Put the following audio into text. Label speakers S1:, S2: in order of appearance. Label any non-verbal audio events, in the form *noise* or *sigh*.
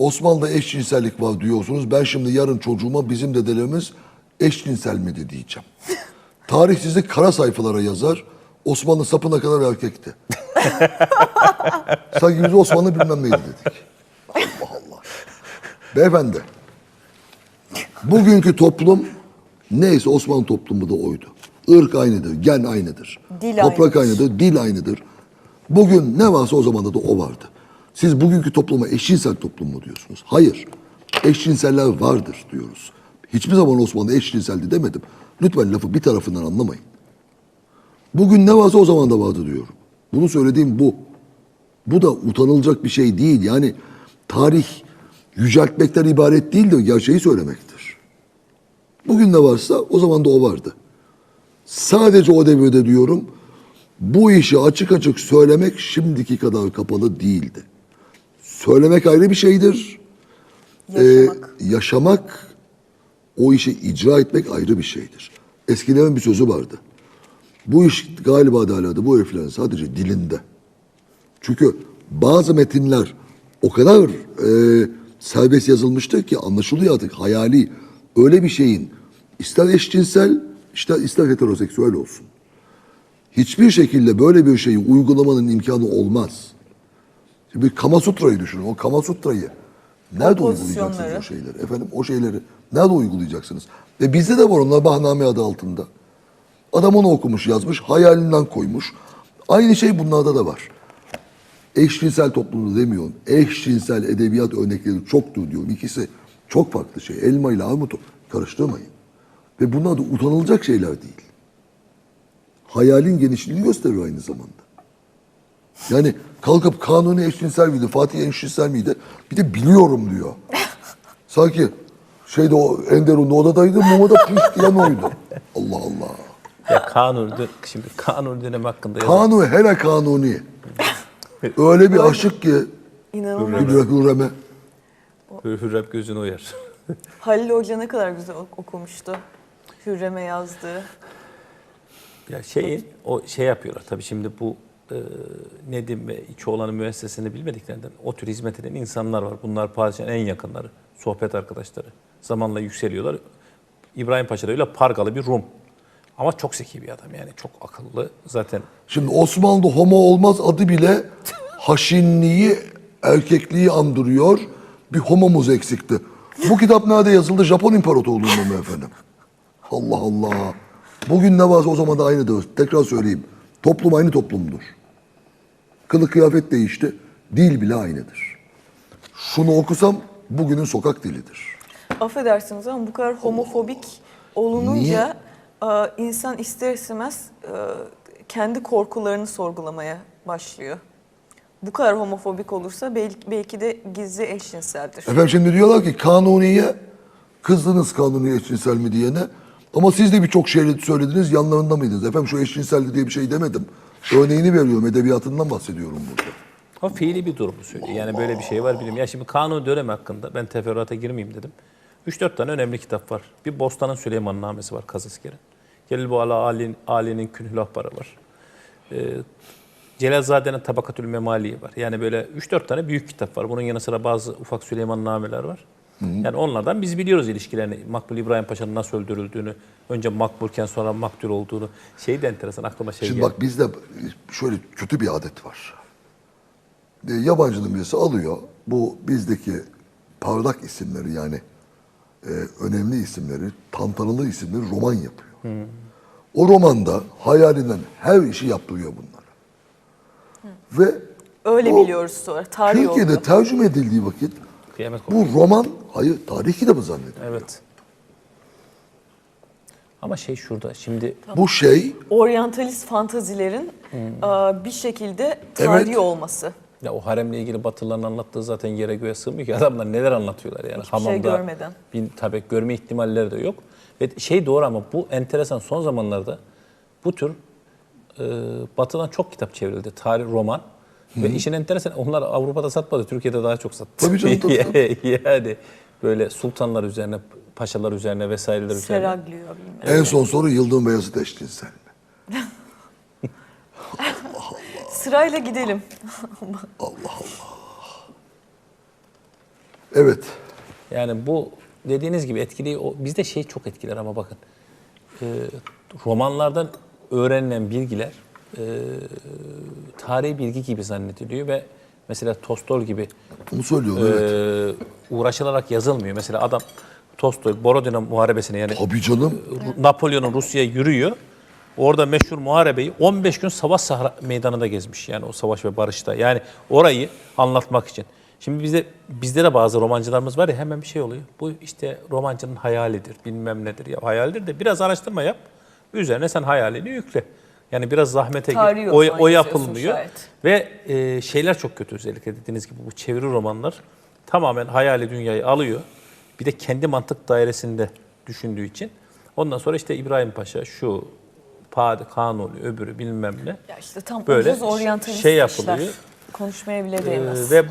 S1: Osmanlı'da eşcinsellik var diyorsunuz. Ben şimdi yarın çocuğuma bizim dedelerimiz eşcinsel miydi diyeceğim. *laughs* Tarih sizi kara sayfalara yazar. Osmanlı sapına kadar erkekti. *laughs* Sanki biz Osmanlı bilmem neydi dedik. Allah Allah. Beyefendi. Bugünkü toplum neyse Osmanlı toplumu da oydu. Irk aynıdır, gen aynıdır.
S2: Dil
S1: toprak
S2: aynıdır.
S1: aynıdır, dil aynıdır. Bugün ne varsa o zamanda da o vardı. Siz bugünkü topluma eşcinsel toplum mu diyorsunuz? Hayır. Eşcinseller vardır diyoruz. Hiçbir zaman Osmanlı eşcinseldi demedim. Lütfen lafı bir tarafından anlamayın. Bugün ne varsa o zaman da vardı diyorum. Bunu söylediğim bu. Bu da utanılacak bir şey değil. Yani tarih yüceltmekten ibaret değil de gerçeği söylemektir. Bugün ne varsa o zaman da o vardı. Sadece o devirde diyorum bu işi açık açık söylemek şimdiki kadar kapalı değildi. Söylemek ayrı bir şeydir. Ee,
S2: Yaşamak.
S1: yaşamak, o işi icra etmek ayrı bir şeydir. Eskilerin bir sözü vardı. Bu iş galiba da hala da bu heriflerin sadece dilinde. Çünkü bazı metinler o kadar e, serbest yazılmıştır ki anlaşılıyor artık hayali. Öyle bir şeyin ister eşcinsel ister, ister heteroseksüel olsun. Hiçbir şekilde böyle bir şeyi uygulamanın imkanı olmaz. Şimdi bir Kama Sutra'yı düşünün. O Kama Sutra'yı nerede uygulayacaksınız o şeyleri? Efendim o şeyleri nerede uygulayacaksınız? Ve bizde de var onlar Bahname adı altında. Adam onu okumuş yazmış, hayalinden koymuş. Aynı şey bunlarda da var. Eşcinsel toplumda demiyorum. Eşcinsel edebiyat örnekleri çoktur diyorum. İkisi çok farklı şey. Elma ile armutu karıştırmayın. Ve bunlar da utanılacak şeyler değil. Hayalin genişliğini gösteriyor aynı zamanda. Yani kalkıp kanuni eşcinsel miydi, Fatih eşcinsel miydi? Bir de biliyorum diyor. *laughs* Sanki şeyde o Enderun'da odadaydı, Muma'da piş diyen oydu. Allah Allah.
S3: Ya kanun, dö- şimdi kanun dönemi hakkında yazan
S1: Kanuni, hele kanuni. *laughs* Öyle bir aşık ki
S2: İnanılmaz.
S1: Hürrem- Hürrem'e.
S3: Hür- Hürrem gözünü oyar. *laughs*
S2: Halil Hoca ne kadar güzel ok- okumuştu. Hürrem'e yazdığı.
S3: Ya şeyin o şey yapıyorlar tabii şimdi bu e, Nedim ve Çoğlan'ın müessesini bilmediklerinden o tür hizmet eden insanlar var. Bunlar padişahın en yakınları, sohbet arkadaşları. Zamanla yükseliyorlar. İbrahim Paşa da öyle pargalı bir Rum. Ama çok zeki bir adam yani çok akıllı. Zaten
S1: Şimdi Osmanlı'da homo olmaz adı bile haşinliği, erkekliği andırıyor. Bir homomuz eksikti. Bu kitap nerede yazıldı? Japon İmparatorluğu'nda mı efendim? Allah Allah. Bugün ne varsa o zaman da aynıdır. Tekrar söyleyeyim. Toplum aynı toplumdur. Kılık kıyafet değişti. Dil bile aynıdır. Şunu okusam bugünün sokak dilidir.
S2: Affedersiniz ama bu kadar homofobik olununca e, insan ister istemez e, kendi korkularını sorgulamaya başlıyor. Bu kadar homofobik olursa belki, belki de gizli eşcinseldir.
S1: Efendim şimdi diyorlar ki kanuniye kızdınız kanuni eşcinsel mi diyene ama siz de birçok şey söylediniz yanlarında mıydınız? Efendim şu eşcinseldi diye bir şey demedim. Örneğini veriyorum edebiyatından bahsediyorum burada.
S3: o fiili bir durumu söylüyor. Yani böyle bir şey var bilmiyorum. Ya şimdi kanun dönemi hakkında ben teferruata girmeyeyim dedim. 3-4 tane önemli kitap var. Bir Bostan'ın Süleymannamesi var Kazısker'in. Celil bu Ala Ali, Ali'nin Künhül Ahbarı var. Ee, Celalzade'nin Tabakatül Memali var. Yani böyle 3-4 tane büyük kitap var. Bunun yanı sıra bazı ufak Süleymannameler var. Yani onlardan biz biliyoruz ilişkilerini. Makbul İbrahim Paşa'nın nasıl öldürüldüğünü, önce makbulken sonra maktul olduğunu. Şey de enteresan aklıma şey
S1: Şimdi
S3: geldi.
S1: bak bizde şöyle kötü bir adet var. E, yabancının birisi alıyor bu bizdeki parlak isimleri yani e, önemli isimleri, tantanalı isimleri roman yapıyor. O romanda hayalinden her işi yaptırıyor bunlara. Ve
S2: Öyle
S1: o
S2: biliyoruz sonra. Tarih
S1: Türkiye'de
S2: oldu.
S1: tercüme edildiği vakit
S3: Kıyamet
S1: bu roman, hayır tarih kitabı zannediyor.
S3: Evet. Ama şey şurada şimdi
S1: Bu şey
S2: Oryantalist fantazilerin e, bir şekilde tarihi
S1: Evet.
S2: olması.
S3: ya o haremle ilgili Batılıların anlattığı zaten yere göğe sığmıyor ki *laughs* adamlar neler anlatıyorlar yani
S2: Hiçbir şey görmeden.
S3: Bir, tabii görme ihtimalleri de yok. Ve şey doğru ama bu enteresan son zamanlarda bu tür e, Batı'dan çok kitap çevrildi. Tarih, roman. Ve işin enteresan onlar Avrupa'da satmadı. Türkiye'de daha çok sattı.
S1: Tabii canım, tabii, *laughs*
S3: yani böyle sultanlar üzerine, paşalar üzerine vesaireler üzerine.
S2: Seraglio bilmem.
S1: en son soru Yıldırım Beyazıt eşcinsel *laughs* mi?
S2: Sırayla gidelim. *laughs*
S1: Evet.
S3: Yani bu dediğiniz gibi etkili, o, bizde şey çok etkiler ama bakın. e, romanlardan öğrenilen bilgiler e, tarihi bilgi gibi zannediliyor ve mesela Tolstoy gibi
S1: Onu söylüyorum evet.
S3: e, uğraşılarak yazılmıyor. Mesela adam Tolstoy Borodino muharebesine yani
S1: Tabii canım.
S3: Napolyon'un Rusya'ya yürüyor. Orada meşhur muharebeyi 15 gün savaş sahra meydanında gezmiş. Yani o savaş ve barışta. Yani orayı anlatmak için. Şimdi bizde bizde de bazı romancılarımız var ya hemen bir şey oluyor. Bu işte romancının hayalidir, bilmem nedir. Ya hayalidir de biraz araştırma yap. Üzerine sen hayalini yükle. Yani biraz zahmete gir. O, o yapılmıyor. Ve e, şeyler çok kötü özellikle dediğiniz gibi bu çeviri romanlar tamamen hayali dünyayı alıyor. Bir de kendi mantık dairesinde düşündüğü için. Ondan sonra işte İbrahim Paşa şu Padi, Kanuni, öbürü bilmem ne.
S2: Ya işte tam
S3: Böyle şey yapılıyor.
S2: Konuşmaya bile
S3: Ee,
S2: değmez.
S3: ve